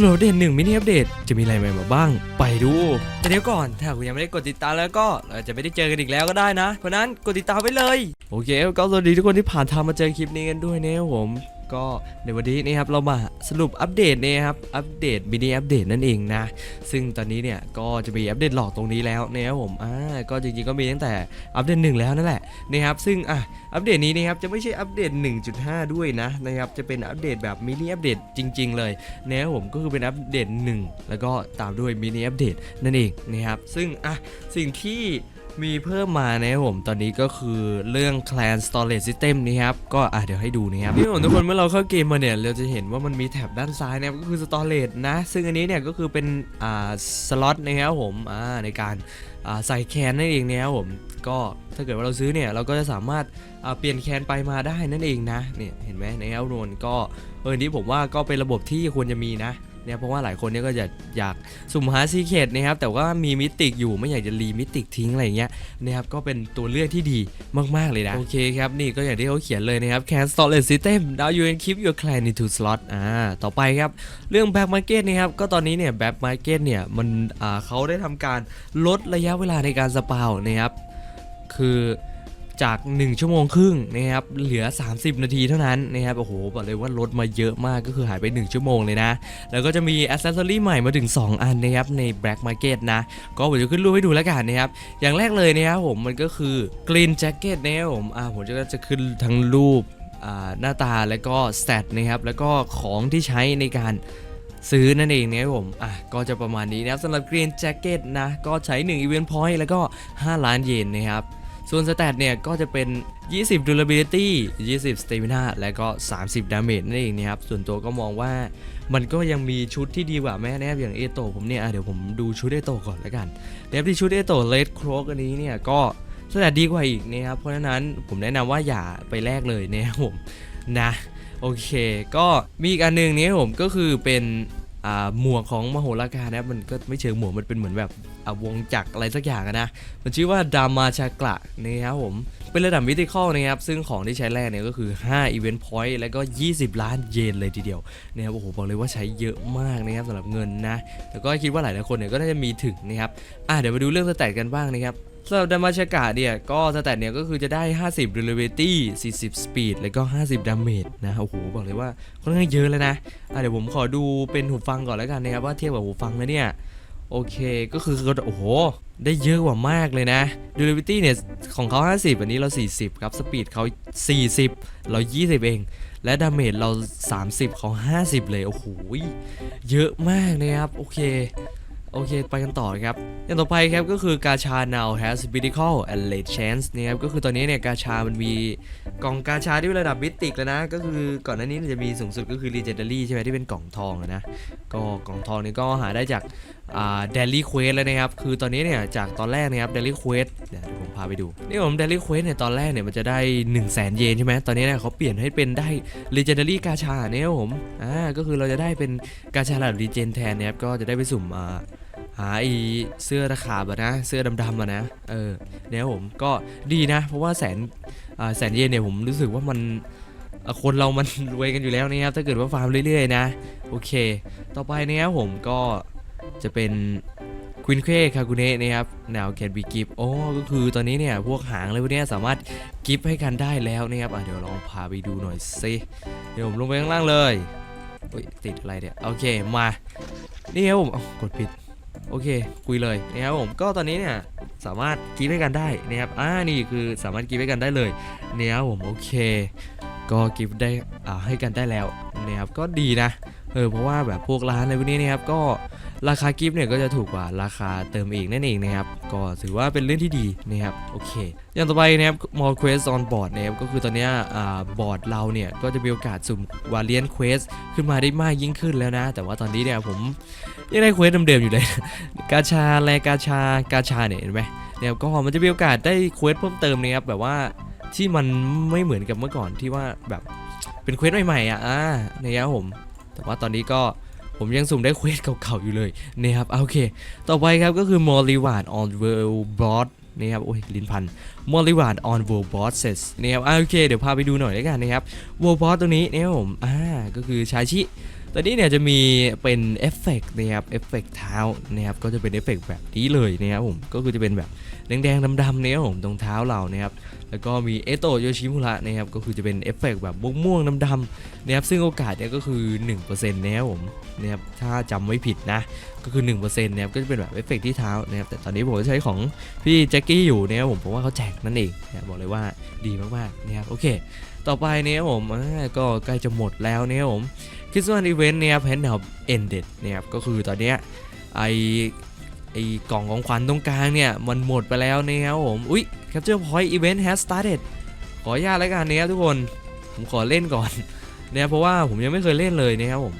สโลเดนหนึ่งมินิอัปเดตจะมีอะไรใหม่มาบ้าง ไปดูแต่เดี๋ยวก่อน ถ้าคุณยังไม่ได้กดติดตามแล้วก็เราจะไม่ได้เจอกันอีกแล้วก็ได้นะ เพราะนั้นกดติดตามไว้เลย โอเคก็สวัสดีทุกคนที่ผ่านทางมาเจอคลิปนี้กันด้วยนะผม ก็ในวันนี้นะครับเรามาสรุปอัปเดตนี่ครับอัปเดตมินิอัปเดตนั่นเองนะ ซึ่งตอนนี้เนี่ยก็จะมีอัปเดตหลอกตรงนี้แล้วนะครับผมอ่าก็จริงๆก็มีตั้งแต่อัปเดตหนึ่งแล้วนั่นแหละนะครับซึ่งอะอัปเดตนี้นะครับจะไม่ใช่อัปเดต 1.5 ด้วยนะนะครับจะเป็นอัปเดตแบบมินิอัปเดตจริง ๆ เลยนะครับผมก็คือเป็นอัปเดต 1 แล้วก็ตามด้วยมินิอัปเดตนั่นเองนะครับซึ่งอะสิ่งที่ มีเพิ่มมานะครับผมตอนนี้ก็คือเรื่อง Clan Storage System นี่ครับ ก็อะเดี๋ยวให้ดูนะครับนี่ผมทุกคนเมื่อเราเข้าเกมมาเนี่ย เราจะเห็นว่ามันมีแถบด้านซ้ายนะครับก็คือ Storage นะ ซึ่งอันนี้เนี่ยก็คือเป็นอ่าสล็อตนะครับผมอ่าในการอ่าใส่แคนนั่นเองนะครับผมก็ถ้าเกิดว่าเราซื้อเนี่ยเราก็จะสามารถอ่าเปลี่ยนแคนไปมาได้นั่นเองนะเนี่ยเห็นไหมในแอลโรนก็เออนี่ผมว่าก็เป็นระบบที่ควรจะมีนะ เนี่ยเพราะว่าหลายคนเนี่ยก็จะอยากสุ่มหาซีเคดนะครับแต่ว่ามีมิติกอยู่ไม่อยากจะรีมิติกทิ้งอะไรเงี้ยนะครับก็เป็นตัวเลือกที่ดีมากๆเลยนะโอเคครับนี่ก็อย่างที่เขาเขียนเลยนะครับ can storage system now you can keep your clan into slot อ่าต่อไปครับเรื่อง back market นะครับก็ตอนนี้เนี่ย back market เนี่ยมันอ่าเขาได้ทำการลดระยะเวลาในการสปาวนะครับคือ จาก 1 ชั่วโมงครึ่งนะครับเหลือ 30 นาทีเท่านั้นนะครับโอ้โหบอกเลยว่าลดมาเยอะมากก็คือหายไป 1 ชั่วโมงเลยนะ แล้วก็จะมี accessory ใหม่มาถึง 2 อันนะครับใน black market นะ ก็ผมจะขึ้นรูปให้ดูแล้วกันนะครับอย่างแรกเลยนะครับผมมันก็คือ green jacket นะครับผมอ่าผมจะก็จะขึ้นทั้งรูปอ่าหน้าตาแล้วก็ stat นะครับแล้วก็ของที่ใช้ในการซื้อนั่นเองนะครับผม อะ ก็จะประมาณนี้นะครับสำหรับ green jacket นะ ก็ใช้ 1 event point แล้วก็ 5 ล้านเยนนะครับ ส่วนสแตทเนี่ยก็จะเป็น 20 durability 20 stamina และก็ 30 damage นั่นเองนะครับ ส่วนตัวก็มองว่ามันก็ยังมีชุดที่ดีกว่าแม่นะครับอย่างเอโตผมเนี่ยเดี๋ยวผมดูชุดเอโตก่อนแล้วกันนะครับที่ชุดเอโตเลดโครกอันนี้เนี่ยก็สแตทดีกว่าอีกนะครับ เพราะฉะนั้นผมแนะนำว่าอย่าไปแลกเลยนะครับผมนะโอเค ก็มีอีกอันหนึ่งนี้ผมก็คือเป็น หมวกของมโหราการนะครับมันก็ไม่เชิงหมวกมันเป็นเหมือนแบบอ่าวงจักรอะไรสักอย่างนะ มันชื่อว่าดามาชากระนะครับผม เป็นระดับมิติคอลนะครับ ซึ่งของที่ใช้แรกเนี่ยก็คือ 5 Event Point แล้วก็ 20 ล้านเยนเลยทีเดียวนะครับโอ้โหบอกเลยว่าใช้เยอะมากนะครับสำหรับเงินนะ แต่ก็คิดว่าหลายๆคนเนี่ยก็น่าจะมีถึงนะครับอะเดี๋ยวมาดูเรื่องสแตทกันบ้างนะครับ สำหรับดามาชากะเนี่ย ก็สแตทเนี่ยก็คือจะได้ 50 durability 40 speed แล้วก็ 50 damage นะ โอ้โห บอกเลยว่าค่อนข้างเยอะเลยนะะเดี๋ยวผมขอดูเป็นหูฟังก่อนแล้วกันนะครับ ว่าเทียบกับหูฟังแล้วเนี่ย โอเค ก็คือโอ้โห ได้เยอะกว่ามากเลยนะ durability เนี่ย ของเขา 50 อันนี้เรา 40 ครับ speed เขา 40 เรา 20 เอง และ damage เรา 30เขา50 เลย โอ้โห เยอะมากนะครับ โอเค โอเค ไปกันต่อครับ อย่างต่อไปครับก็คือกาชา now has critical and late chance นะครับ ก็คือตอนนี้เนี่ยกาชา มันมีกล่องกาชาที่ระดับมิติกแล้วนะ ก็คือก่อนหน้านี้จะมีสูงสุดก็คือ legendary ใช่ไหมที่เป็นกล่องทองนะ ก็กล่องทองนี่ก็หาได้จาก เดลี่เควสแล้วนะครับ คือตอนนี้เนี่ยจากตอนแรกนะครับเดลี่เควสเดี๋ยวผมพาไปดู นี่ผมเดลี่เควสเนี่ยตอนแรกเนี่ยมันจะได้ 1 0 0 0 0แสนเยนใช่ไหมตอนนี้เนี่ยเขาเปลี่ยนให้เป็นได้ Legendary กาชาเนี่ยครับผมอ่าก็คือเราจะได้เป็นกาชาระดับรีเจนแทนนะครับก็จะได้ไปสุ่มอ่าหาไอเสื้อตะขาบอะนะ เสื้อดำๆอะนะเออเนี่ยผมก็ดีนะ เพราะว่าแสนอ่าแสนเยนเนี่ยผมรู้สึกว่ามันคนเรามันรวยกันอยู่แล้วนะครับถ้าเกิดว่าฟาร์มเรื่อยๆนะ โอเค ต่อไปนะครับผมก็ จะเป็นควินเควคากุเนะนะครับ now can be gift โอ้ก็คือตอนนี้เนี่ย พวกหางอะไรพวกนี้สามารถกิฟให้กันได้แล้วนะครับอะเดี๋ยวลองพาไปดูหน่อยสิเดี๋ยวผมลงไปข้างล่างเลยอุ๊ยติดอะไรเนี่ย โอเคมา นี่ครับผมกดผิด โอเค คุยเลยนะครับผมก็ตอนนี้เนี่ยสามารถกิฟให้กันได้นะครับอ่านี่คือสามารถกิฟให้กันได้เลยเนี่ยครับผมโอเค ก็กิฟได้อ่าให้กันได้แล้วนะครับก็ดีนะเออเพราะว่าแบบพวกร้านอะไรพวกนี้นะครับก็ ราคากิฟต์เนี่ยก็จะถูกกว่าราคาเติมเองนั่นเองนะครับ ก็ถือว่าเป็นเรื่องที่ดีนะครับ โอเค อย่างต่อไปนะครับ more quest on board นะครับ ก็คือตอนนี้บอร์ดเราเนี่ยก็จะมีโอกาสสุ่ม variant quest ขึ้นมาได้มากยิ่งขึ้นแล้วนะ แต่ว่าตอนนี้เนี่ยผมยังได้เควสเดิมๆอยู่เลย กาชาแลกาชากาชาเนี่ยเห็นไหมเนี่ยก็มันจะมีโอกาสได้เควสเพิ่มเติมนะครับแบบว่าที่มันไม่เหมือนกับเมื่อก่อนที่ว่าแบบเป็นเควสใหม่ๆอะอ่านะครับผม แต่ว่าตอนนี้ก็ ผมยังสุ่มได้เควสเก่าๆอยู่เลยนะครับโอเค ต่อไปครับก็คือ more reward on world boss นี่ครับ โอ้ย ลิ้นพัน more reward on world bosses นี่ครับโอเค เดี๋ยวพาไปดูหน่อยแล้วกันนะครับ world boss ตัวนี้นะครับผมอ่าก็คือชาชิ ตอนนี้เนี่ยจะมีเป็นเอฟเฟกต์นะครับเอฟเฟกต์เท้านะครับก็จะเป็นเอฟเฟกต์แบบนี้เลยนะครับผมก็คือจะเป็นแบบแดงๆดำๆเนี่ยครับผมตรงเท้าเรานะครับแล้วก็มีเอโตโยชิมุระนะครับก็คือจะเป็นเอฟเฟกต์แบบม่วงๆดำๆนะครับซึ่งโอกาสเนี่ยก็คือ 1%นะครับผมนะครับถ้าจำไม่ผิดนะ ก็คือ1%นะครับก็จะเป็นแบบเอฟเฟกต์ที่เท้านะครับแต่ตอนนี้ผมใช้ของพี่แจ็คกี้อยู่นะครับผมเพราะว่าเขาแจกนั่นเองนะบบอกเลยว่าดีมากๆนะครับโอเค ต่อไปเนี่ยครับผมก็ใกล้จะหมดแล้วเนี่ยครับผมคริสต์มาสอีเวนต์เนี่ยครับ Hand of Ended เนี่ยครับก็คือตอนเนี้ยไอไอกล่องของขวัญตรงกลางเนี่ยมันหมดไปแล้วนะครับผมอุ๊ย Capture Point Event has started ขออนุญาตแล้วกันนะครับทุกคนผมขอเล่นก่อนนะครับเพราะว่าผมยังไม่เคยเล่นเลยนะครับผม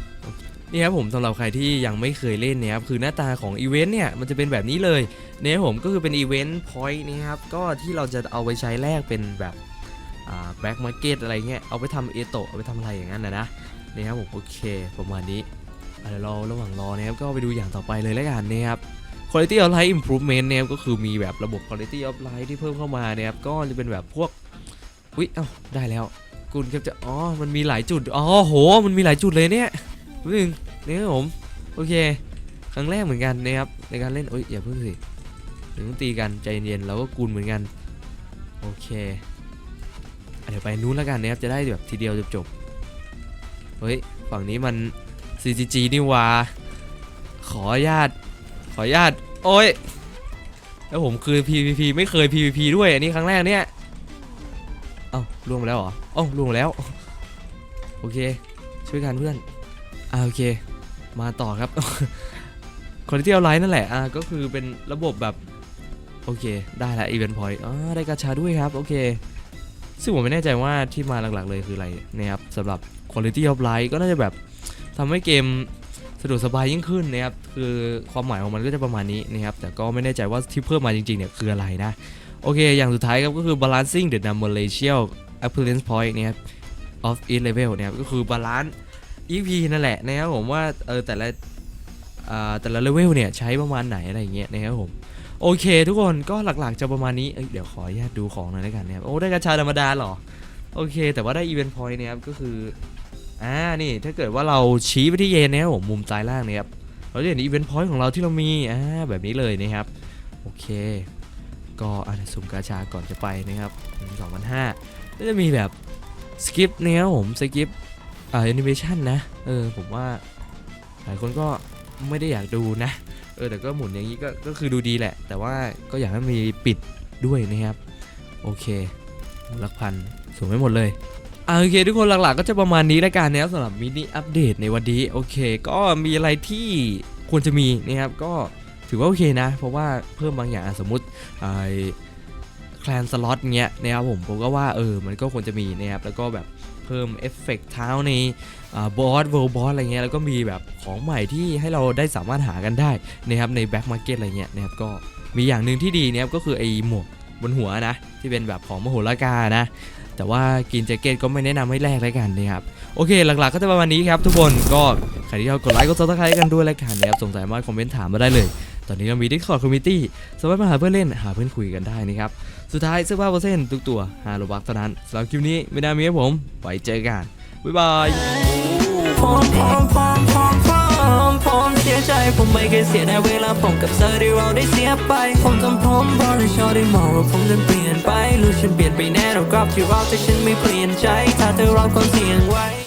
นี่ครับผมสำหรับใครที่ยังไม่เคยเล่นเนี่ยครับคือหน้าตาของอีเวนต์เนี่ยมันจะเป็นแบบนี้เลยเนี่ยผมก็คือเป็นอีเวนต์พอยต์นะครับก็ที่เราจะเอาไปใช้แลกเป็นแบบแบ็กมาร์เก็ตอะไรเงี้ยเอาไปทำเอโตเอาไปทำอะไรอย่างนั้นนะนะนี่ครับผมโอเคประมาณนี้เดี๋ยวเราระหว่างรอนะครับก็ไปดูอย่างต่อไปเลยแล้วกันนะครับ Quality of Life Improvement นะครับก็คือมีแบบระบบ Quality of Life ที่เพิ่มเข้ามานะครับก็จะเป็นแบบพวกอุ๊ยเอ้าได้แล้วคุณครับจะอ๋อมันมีหลายจุดอ๋อโห มันมีหลายจุดเลยเนี่ย นึงนี่ครับผมโอเค ครั้งแรกเหมือนกันนะครับในการเล่นโอ้ยอย่าเพิ่งสิเดี๋ยวต้องตีกันใจเย็นๆเราก็กูนเหมือนกันโอเคเดี๋ยวไปนู้นแล้วกันนะครับจะได้แบบทีเดียวจบๆเฮ้ยฝั่งนี้มัน CGG นี่วาขออนุญาตขออนุญาตโอ้ยแล้วผมคือ PVP ไม่เคย PVP ด้วยอันนี้ครั้งแรกเนี่ยเอ้าล่วงไปแล้วเหรอเอ้าล่วงแล้ว โอเค ช่วยกันเพื่อน อ่าโอเค มาต่อครับคนที่เอาไลน์นั่นแหละอ่าก็คือเป็นระบบแบบโอเค ได้ละ Event Point อ๋อได้กาชาด้วยครับ โอเค ซึ่งผมไม่แน่ใจว่าที่มาหลักๆเลยคืออะไรนะครับสำหรับ Quality of Life ก็น่าจะแบบทำให้เกมสะดวกสบายยิ่งขึ้นนะครับ คือความหมายของมันก็จะประมาณนี้นะครับ แต่ก็ไม่แน่ใจว่าที่เพิ่มมาจริงๆเนี่ยคืออะไรนะ โอเค อย่างสุดท้ายครับก็คือ balancing the number ratio appearance point นะครับ of each level นะครับ ก็คือบาลานซ์ EP นั่นแหละนะครับผมว่าเออแต่ละอ่าแต่ละเลเวลเนี่ยใช้ประมาณไหนอะไรอย่างเงี้ยนะครับผมโอเค ทุกคนก็หลักๆจะประมาณนี้เเดี๋ยวขออนุญาตดูของหน่อยแล้วกันนะครับโอ้ได้กระชาธรรมดาหรอโอเค แต่ว่าได้ event point เนี่ยครับก็คืออ่านี่ถ้าเกิดว่าเราชี้ไปที่เยนนะครับผมมุมซ้ายล่างเนี่ยครับเราจะเห็น event point ของเราที่เรามีอ่าแบบนี้เลยนะครับโอเค ก็อะเดี๋ยวสุ่มกาชาก่อนจะไปนะครับสองพันห้าก็จะมีแบบสกิปนะครับผมสกิป แอนิเมชันนะ เออ ผมว่าหลายคนก็ไม่ได้อยากดูนะ เออ แต่ก็หมุนอย่างนี้ก็ก็คือดูดีแหละ แต่ว่าก็อยากให้มีปิดด้วยนะครับ โอเคหลักพันสูงไม่หมดเลยอ่าโอเคทุกคนหลักๆก็จะประมาณนี้ล้วกันนะครับสำหรับมินิอัปเดตในวันนี้โอเค ก็มีอะไรที่ควรจะมีนะครับก็ถือว่าโอเคนะ เพราะว่าเพิ่มบางอย่างสมมติไอแคลนสล็อตเงี้ยนะครับผมผมก็ว่าเออมันก็ควรจะมีนะครับแล้วก็แบบ เพิ่มเอฟเฟกต์เท้าในบอสเวิร์บอสอะไรเงี้ยแล้วก็มีแบบของใหม่ที่ให้เราได้สามารถหากันได้นะครับในแบ็กมาร์เก็ตอะไรเงี้ยนะครับก็มีอย่างหนึ่งที่ดีนะครับก็คือไอ้หมวกบนหัวนะ ที่เป็นแบบของมโหฬารกานะ แต่ว่ากินแจ็คเก็ตก็ไม่แนะนำให้แลกแล้วกันนะครับ โอเค หลักๆก็จะประมาณนี้ครับทุกคนก็ใครที่ชอบกดไลค์กดซับสไครต์กันด้วยแล้วกันนะครับสงสัยมาคอมเมนต์ถามมาได้เลย ตอนนี้เรามี Discord Community สามารถมาหาเพื่อนเล่นหาเพื่อนคุยกันได้นะครับ สุดท้ายเสื้อผ้าเปอร์เซ็นต์ทุกตัว5โลบักเท่านั้นสำหรับคลิปนี้ไม่น่ามีให้ผมไว้เจอกัน บ๊ายบายผมผมผมผมผมผมเสียใจผมไม่เคยเสียดายเวลาผมกับเธอที่เราได้เสียไป ผมทำผมเพราะในชอได้มองว่าผมนั้นเปลี่ยนไปรู้ฉันเปลี่ยนไปแน่เรากลับที่เราแต่ฉันไม่เปลี่ยนใจ ถ้าเธอรอคนเสียงไว้